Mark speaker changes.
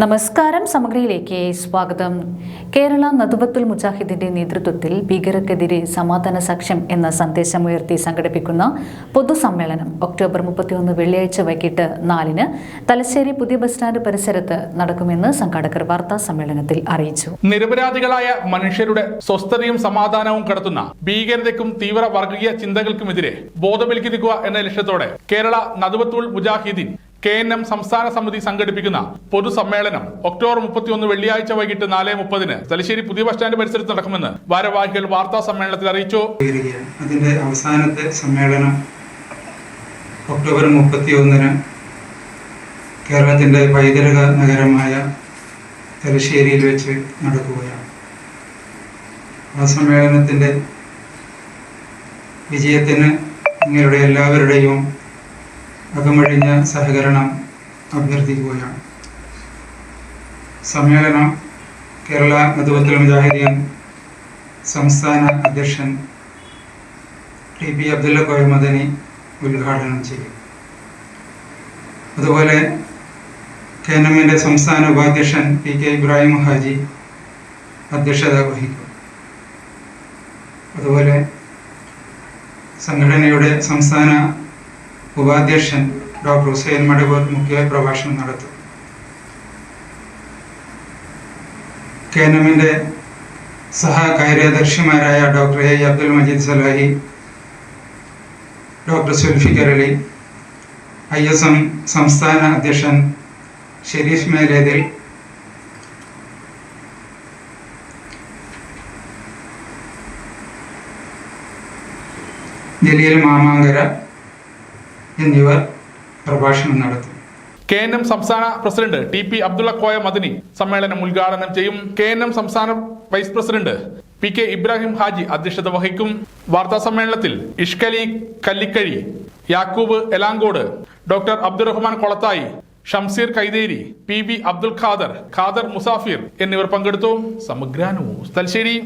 Speaker 1: നമസ്കാരം സമഗ്രയിലേക്ക് സ്വാഗതം. കേരള നദുബത്തുൽ മുജാഹിദിന്റെ നേതൃത്വത്തിൽ ഭീകരർക്കെതിരെ സമാധാന സഖ്യം എന്ന സന്ദേശമുയർത്തി സംഘടിപ്പിക്കുന്ന പൊതുസമ്മേളനം ഒക്ടോബർ മുപ്പത്തിയൊന്ന് വെള്ളിയാഴ്ച വൈകിട്ട് നാലിന് തലശ്ശേരി പുതിയ ബസ് സ്റ്റാൻഡ് പരിസരത്ത് നടക്കുമെന്ന് സംഘാടകർ വാർത്താ സമ്മേളനത്തിൽ അറിയിച്ചു.
Speaker 2: നിരപരാധികളായ മനുഷ്യരുടെ സ്വസ്ഥതയും സമാധാനവും കടത്തുന്ന ഭീകരതയ്ക്കും തീവ്ര വർഗീയ ചിന്തകൾക്കുമെതിരെ ബോധവൽക്കരിക്കുക എന്ന ലക്ഷ്യത്തോടെ Kerala Nadvathul Mujahideen K N M സംസ്ഥാന സമിതി സംഘടിപ്പിക്കുന്ന പൊതുസമ്മേളനം ഒക്ടോബർ മുപ്പത്തിയൊന്ന് വെള്ളിയാഴ്ച വൈകിട്ട് നാല് മുപ്പതിന് തലശ്ശേരി പുതിയ ബസ് സ്റ്റാൻഡ് പരിസരത്ത് നടക്കുമെന്ന് ഭാരവാഹികൾ വാർത്താ സമ്മേളനത്തിൽ അറിയിച്ചു.
Speaker 3: അതിന്റെ അവസാനത്തെ സമ്മേളനം ഒക്ടോബർ മുപ്പത്തി ഒന്നിന് കേരളത്തിന്റെ പൈതൃക നഗരമായ തലശ്ശേരിയിൽ വെച്ച് നടക്കുകയാണ്. ആ സമ്മേളനത്തിന്റെ വിജയത്തിന് നിങ്ങളുടെ എല്ലാവരുടെയും അകമഴിഞ്ഞ സഹകരണം അഭ്യർത്ഥിക്കുകയാണ് സമ്മേളനം കേരള നദുവത്തുൽ മുജാഹിദീൻ സംസ്ഥാന അധ്യക്ഷൻ ടി പി അബ്ദുല്ല കോയ മദനി ഉദ്ഘാടനം ചെയ്യും. അതുപോലെ കെ എൻ എമ്മിന്റെ സംസ്ഥാന ഉപാധ്യക്ഷൻ പി കെ ഇബ്രാഹിം ഹാജി അധ്യക്ഷത വഹിക്കും. അതുപോലെ സംഘടനയുടെ സംസ്ഥാന ഉപാധ്യക്ഷൻ ഡോക്ടർ ഹുസൈൻ മടവൂർ മുഖ്യ പ്രഭാഷണം നടത്തും. കേനമിന്റെ സഹകാര്യദർശിമാരായ doctor A. Abdul Majeed Salahi doctor Sulfikar Ali I. S. M. സംസ്ഥാന അധ്യക്ഷൻ ഷെരീഫ് മേലേതിൽ ജലീൽ മാമാങ്കര എന്നിവർ പ്രഭാഷണം നടത്തും.
Speaker 2: കെ എൻ എം സംസ്ഥാന president T P Abdulla Koya Madani സമ്മേളനം ഉദ്ഘാടനം ചെയ്യും. കെ എൻ എം സംസ്ഥാന vice president P K Ibrahim Haji അധ്യക്ഷത വഹിക്കും. വാർത്താ സമ്മേളനത്തിൽ ഇഷ്കലി കല്ലിക്കഴി Yakub Elankode doctor Abdurahman Kolathayi Shamseer Kaitheri P B Abdul Khader Khader Musafir എന്നിവർ പങ്കെടുത്തു. സമഗ്രാനു തൽശ്ശേരി